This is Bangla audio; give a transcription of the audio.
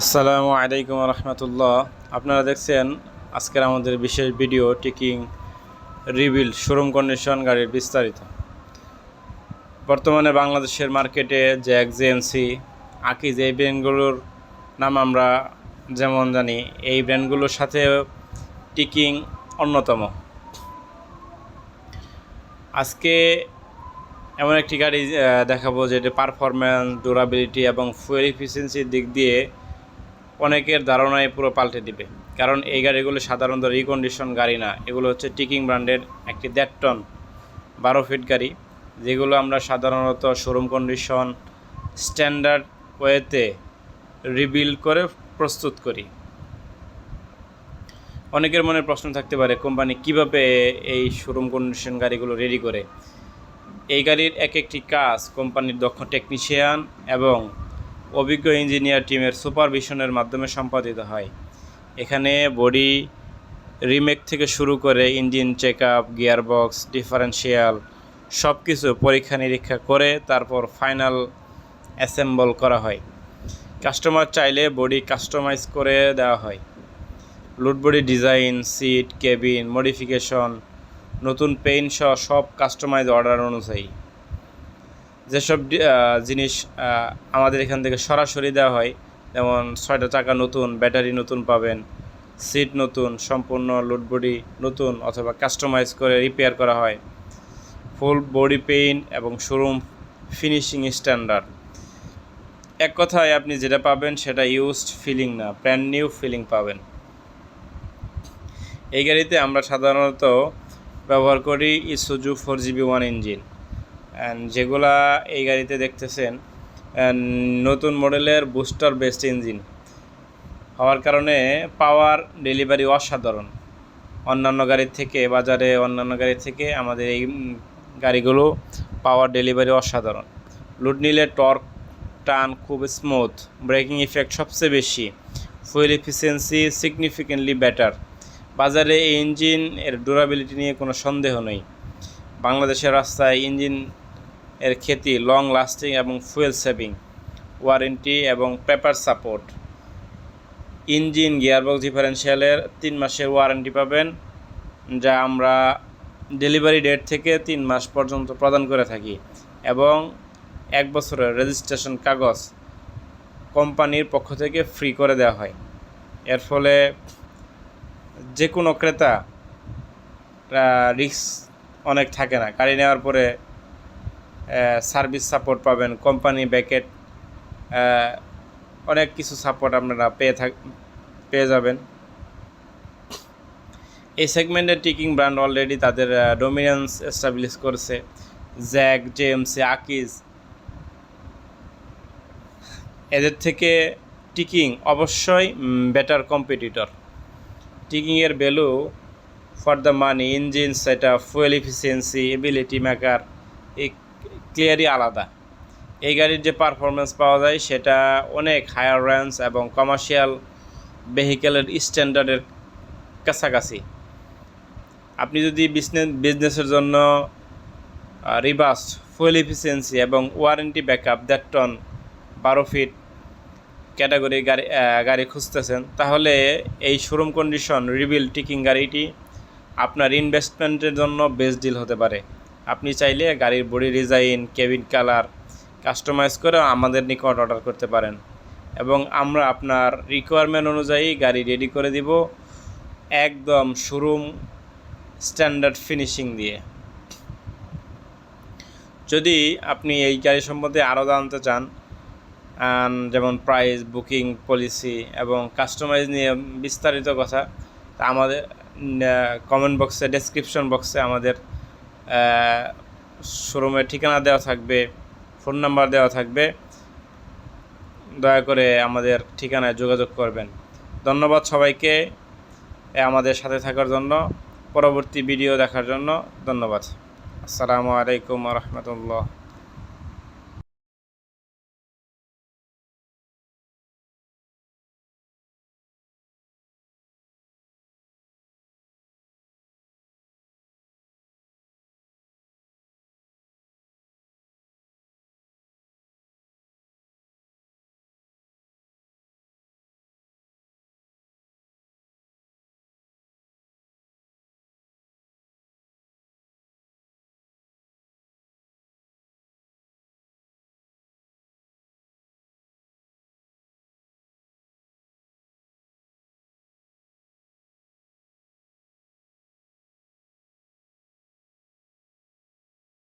আসসালামু আলাইকুম রহমতুল্লাহ। আপনারা দেখছেন আজকের আমাদের বিশেষ video Tking rebuild showroom condition গাড়ির বিস্তারিত। বর্তমানে বাংলাদেশের মার্কেটে জ্যাক জেএমসি আকিজ এই ব্র্যান্ডগুলোর নাম আমরা যেমন জানি, এই ব্র্যান্ডগুলোর সাথে টিকিং অন্যতম। আজকে এমন একটি গাড়ি দেখাবো যেটা পারফরম্যান্স ডুরাবিলিটি এবং ফুয়েল এফিসিয়েন্সির দিক দিয়ে অনেকের ধারণায় পুরো পাল্টে দিবে। কারণ এই গাড়িগুলো সাধারণত রিকন্ডিশন গাড়ি না, এগুলো হচ্ছে টিকিং ব্র্যান্ডের একটি দেড় টন বারো ফিট গাড়ি, যেগুলো আমরা সাধারণত শোরুম কন্ডিশন স্ট্যান্ডার্ড ওয়েতে রিবিল্ড করে প্রস্তুত করি। অনেকের মনে প্রশ্ন থাকতে পারে, কোম্পানি কীভাবে এই শোরুম কন্ডিশন গাড়িগুলো রেডি করে? এই গাড়ির এক একটি কাজ, কোম্পানির দক্ষ টেকনিশিয়ান এবং অভিজ্ঞ ইঞ্জিনিয়ার টিমের সুপারভিশনের মাধ্যমে সম্পাদিত হয়। এখানে বডি রিমেক থেকে শুরু করে engine check up gearbox differential সব কিছু পরীক্ষা নিরীক্ষা করে তারপর ফাইনাল অ্যাসেম্বল করা হয়। কাস্টমার চাইলে বডি কাস্টমাইজ করে দেওয়া হয়। লুট body design seat cabin modification নতুন পেইন্ট সহ সব কাস্টমাইজ অর্ডার অনুযায়ী। যেসব জিনিস আমাদের এখান থেকে সরাসরি দেওয়া হয়, যেমন ছয়টা চাকা নতুন, ব্যাটারি নতুন পাবেন, সিট নতুন, সম্পূর্ণ লুট বডি নতুন অথবা কাস্টমাইজ করে রিপেয়ার করা হয়। ফুল বডি পেইন্ট এবং শোরুম ফিনিশিং স্ট্যান্ডার্ড এক কথায় আপনি যেটা পাবেন সেটা ইউজড ফিলিং না ব্র্যান্ড নিউ ফিলিং পাবেন। এই গাড়িতে আমরা সাধারণত ব্যবহার করি Isuzu four JB one engine যেগুলা এই গাড়িতে দেখতেছেন নতুন মডেলের বুস্টার বেস্ট ইঞ্জিন হওয়ার কারণে পাওয়ার ডেলিভারি অসাধারণ। অন্যান্য গাড়ির থেকে, বাজারে অন্যান্য গাড়ির থেকে আমাদের এই গাড়িগুলো পাওয়ার ডেলিভারি অসাধারণ। লুট নিলে টর্ক টান খুব স্মুথ ব্রেকিং ইফেক্ট সবচেয়ে বেশি ফুয়েল এফিসিয়েন্সি সিগনিফিকেন্টলি বেটার বাজারে এই ইঞ্জিন এর ডুরাবিলিটি নিয়ে কোনো সন্দেহ নেই। বাংলাদেশের রাস্তায় ইঞ্জিন এর খ্যাতি লং লাস্টিং এবং ফুয়েল সেভিং ওয়ারেন্টি এবং পেপার সাপোর্ট ইঞ্জিন গিয়ারবক্স ডিফারেন্সিয়ালের তিন মাসের ওয়ারেন্টি পাবেন, যা আমরা ডেলিভারি ডেট থেকে তিন মাস পর্যন্ত প্রদান করে থাকি এবং এক বছরের রেজিস্ট্রেশন কাগজ কোম্পানির পক্ষ থেকে ফ্রি করে দেওয়া হয়। এর ফলে যে কোনো ক্রেতা রিস্ক অনেক থাকে না। গাড়ি নেওয়ার পরে সার্ভিস সাপোর্ট পাবেন কোম্পানি ব্যাকেট অনেক কিছু সাপোর্ট আপনারা পেয়ে থাক, পেয়ে যাবেন। এই সেগমেন্টের টিকিং ব্র্যান্ড অলরেডি তাদের ডোমিনেন্স এস্টাবলিশ করেছে। জ্যাক জেএমসি আকিজ এদের থেকে টিকিং অবশ্যই better competitor টিকিংয়ের value for the money engine set up fuel efficiency ability maker এই ক্লিয়ারই আলাদা। এই গাড়ির যে পারফরমেন্স পাওয়া যায়, সেটা অনেক হায়ার রেঞ্জ এবং কমার্শিয়াল ভেহিকেলের স্ট্যান্ডার্ডের কাছাকাছি। আপনি যদি বিজনেস বিজনেসের জন্য রিবাস্ট ফুয়েল এফিসিয়েন্সি এবং ওয়ারেন্টি ব্যাকআপ দেড় টন বারো ফিট ক্যাটাগরি গাড়ি গাড়ি খুঁজতেছেন, তাহলে এই শোরুম কন্ডিশন রিবিল টিকিং গাড়িটি আপনার ইনভেস্টমেন্টের জন্য বেস্ট ডিল হতে পারে। আপনি চাইলে গাড়ির body design, cabin colour customise করে আমাদের নিকট অর্ডার করতে পারেন। এবং আমরা আপনার রিকোয়ারমেন্ট অনুযায়ী গাড়ি রেডি করে দিব একদম শোরুম স্ট্যান্ডার্ড ফিনিশিং দিয়ে। যদি আপনি এই গাড়ি সম্বন্ধে আরও জানতে চান যেমন প্রাইস বুকিং পলিসি এবং কাস্টমাইজ নিয়ে বিস্তারিত কথা, তা আমাদের কমেন্ট বক্সে ডেসক্রিপশন বক্সে আমাদের শোরুমের ঠিকানা দেওয়া থাকবে ফোন নাম্বার দেওয়া থাকবে। দয়া করে আমাদের ঠিকানায় যোগাযোগ করবেন। ধন্যবাদ সবাইকে আমাদের সাথে থাকার জন্য। পরবর্তী ভিডিও দেখার জন্য ধন্যবাদ। আসসালামু আলাইকুম রহমতুল্লাহ।